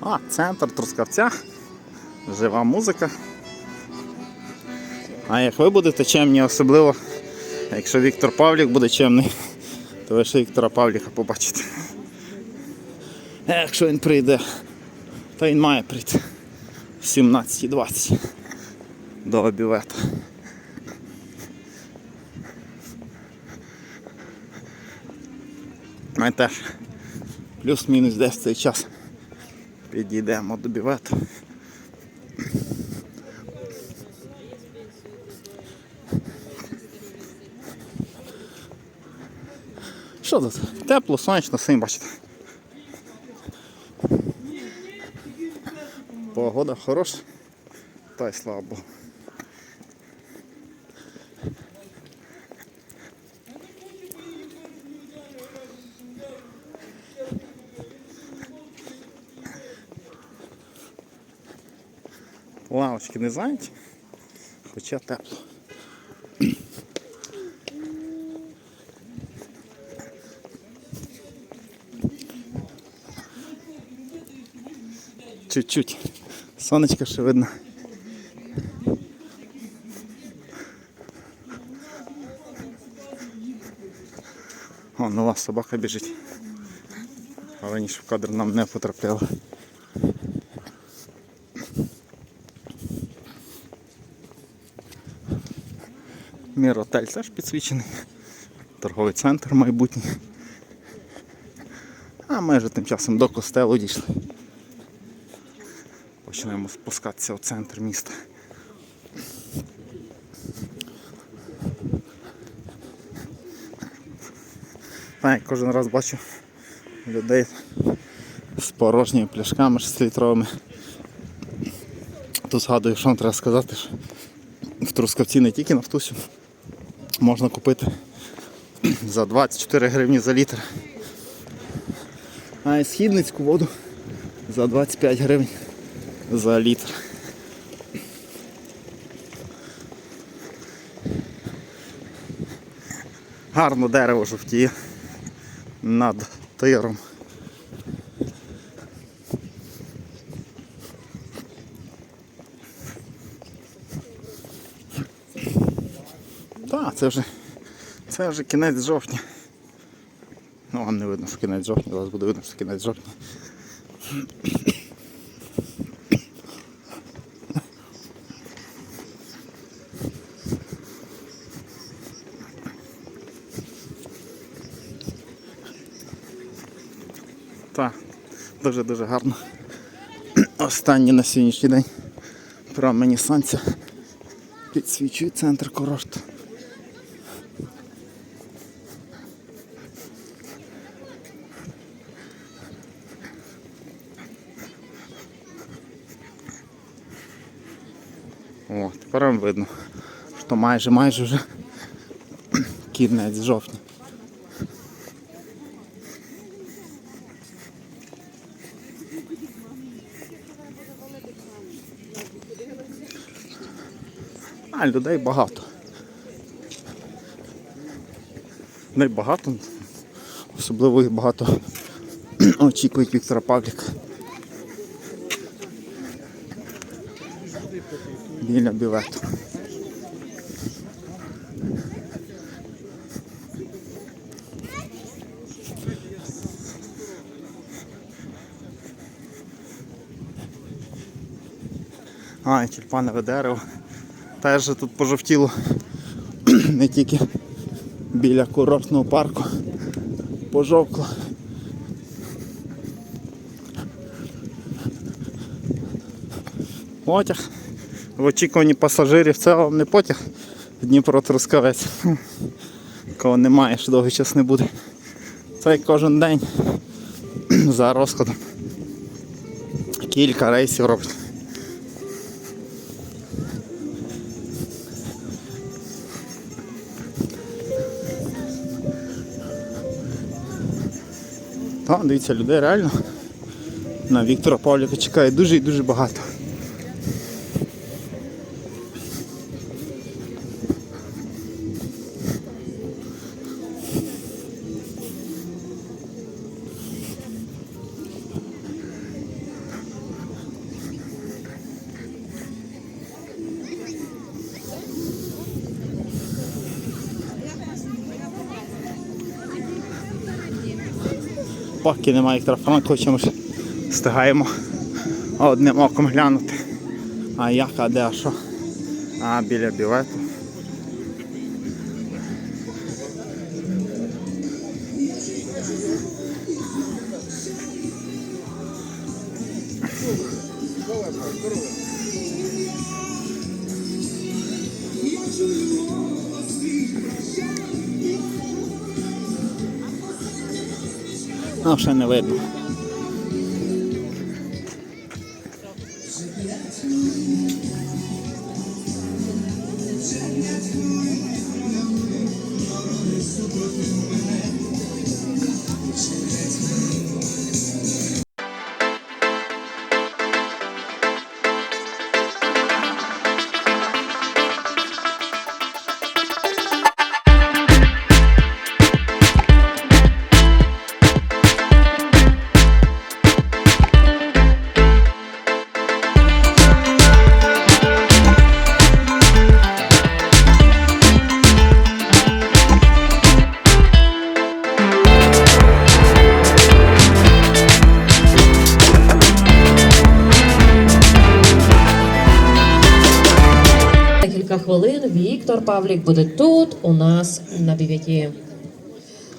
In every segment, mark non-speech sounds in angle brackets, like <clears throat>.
А, центр Трускавця. Жива музика. А як ви будете чемні, особливо, якщо Віктор Павлік буде чемний, то ви ще Віктора Павліка побачите. Якщо він прийде, то він має прийти в 17.20 до обівета. Ми теж плюс-мінус десь цей час підійдемо до бівету. Що тут? Тепло, сонячно, самі бачите. Погода хороша. Та й слава Богу. Лавочки не зайняті, хоча тепло. Чуть-чуть. Сонечко ще видно. О, нова собака біжить. Але ніж в кадр нам не потрапляла. Міротель теж підсвічений. Торговий центр майбутній. А ми вже тим часом до костелу дійшли. Почнемо спускатися в центр міста. Так, кожен раз бачу людей з порожніми пляшками 6-літровими. Тут згадую, що вам треба сказати, що в Трускавці не тільки нафтусю можна купити за 24 гривні за літр. А східницьку воду за 25 гривень за літр. Гарно дерево жовтіє над тиром. Так, це вже, це вже кінець жовтня. Ну, вам не видно, що кінець жовтня, у вас буде видно, що кінець жовтня. Так, дуже-дуже гарно. Останні на сьогоднішній день промені сонця підсвічують центр курорту. О, тепер вам видно, що майже майже вже <clears throat> кінець жовтня. А, людей багато. Людей багато. Особливо їх багато <clears throat> очікують Віктора Павліка. Біля бівету. А, і тюльпанове дерево. Теж тут пожовтіло <clears throat> не тільки біля курортного парку. Пожовкло. Потяг. В очікуванні пасажирів це вам не потяг Дніпро Трускавець. Кого немає, що довгий час не буде. Це кожен день <clears throat> за розкладом. Кілька рейсів робить. Та, дивіться, людей реально на Віктора Павліка чекає дуже і дуже багато. Поки немає Віктора Франковича, ми встигаємо одним оком глянути. А як, а де, а що? А, біля білету. Ну, ще не видно. Віктор Павлік буде тут у нас на бів'яті.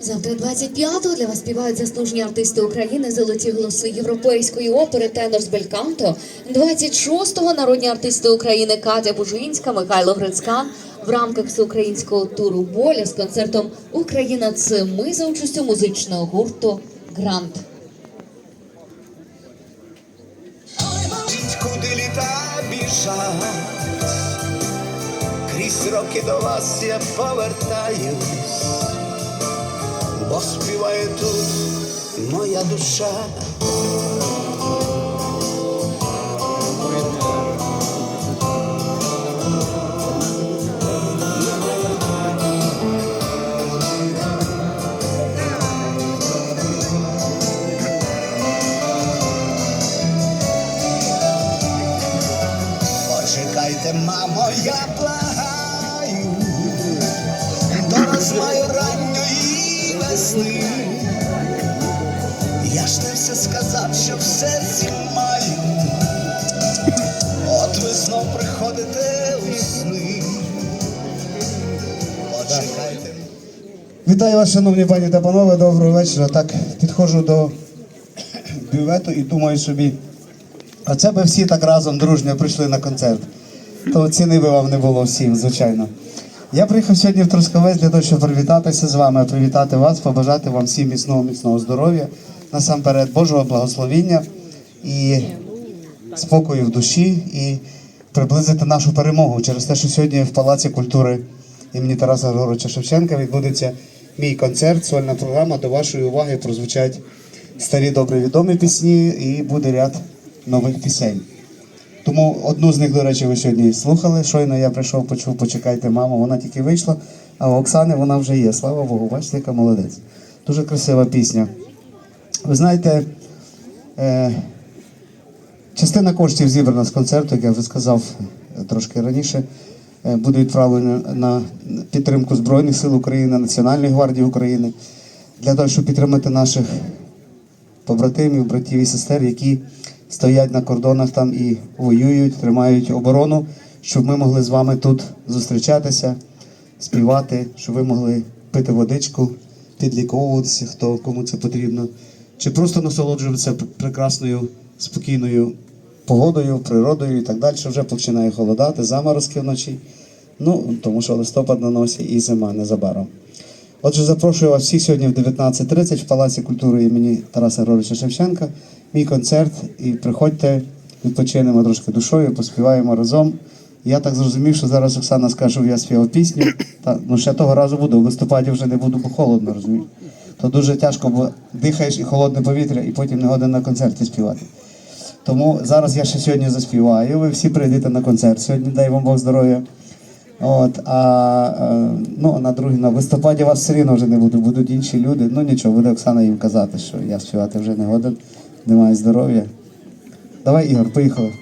Завтра 25-го для вас співають заслужені артисти України, золоті голоси європейської опери тенор з бельканто. 26-го народні артисти України Катя Бужинська, Михайло Грицькан в рамках всеукраїнського туру Боля з концертом Україна це ми за участю музичного гурту Грант. Куди літа біжать, крізь роки до вас я повертаюсь, бо співає тут моя душа. Почекайте, мамо, я благаю, весни. Я ж не все сказав, що в серці. От ви знов приходите у сни. Почекайте. Вітаю вас, шановні пані та панове, доброго вечора. Так, підходжу до бювету і думаю собі, а це би всі так разом дружньо прийшли на концерт. То ціни би вам не було всім, звичайно. Я приїхав сьогодні в Трускавець для того, щоб привітатися з вами, привітати вас, побажати вам всім міцного, міцного здоров'я, насамперед Божого благословіння і спокою в душі і приблизити нашу перемогу через те, що сьогодні в Палаці культури імені Тараса Григоровича Шевченка відбудеться мій концерт, сольна програма. До вашої уваги прозвучать старі добре відомі пісні і буде ряд нових пісень. Тому одну з них, до речі, ви сьогодні слухали. Щойно я прийшов, почув, почекайте, мамо, вона тільки вийшла, а у Оксани вона вже є. Слава Богу, бачите, яка молодець. Дуже красива пісня. Ви знаєте, е, Частина коштів зібрана з концерту, як я вже сказав е, трошки раніше, е, буде відправлена на підтримку Збройних сил України, Національної гвардії України для того, щоб підтримати наших побратимів, братів і сестер, які стоять на кордонах там і воюють, тримають оборону, щоб ми могли з вами тут зустрічатися, співати, щоб ви могли пити водичку, підліковуватися, хто кому це потрібно, чи просто насолоджуватися прекрасною, спокійною погодою, природою і так далі. Вже починає холодати, заморозки вночі. Ну, тому що листопад на носі і зима незабаром. Отже, запрошую вас всіх сьогодні в 19.30 в Палаці культури імені Тараса Григоровича Шевченка. Мій концерт. І приходьте, відпочинемо трошки душою, поспіваємо разом. Я так зрозумів, що зараз Оксана скаже, що я співав пісню. Та, ну ще того разу буду. В листопаді вже не буду, бо холодно, розумієш. То дуже тяжко, бо дихаєш і холодне повітря, і потім не годин на концерті співати. Тому зараз я ще сьогодні заспіваю. Ви всі прийдете на концерт. Сьогодні дай вам Бог здоров'я. От, а е, ну, на другий, на листопаді вас все рівно вже не буде, будуть інші люди. Ну нічого, буде Оксана їм казати, що я співати вже не годен, немає здоров'я. Давай, Ігор, поїхали.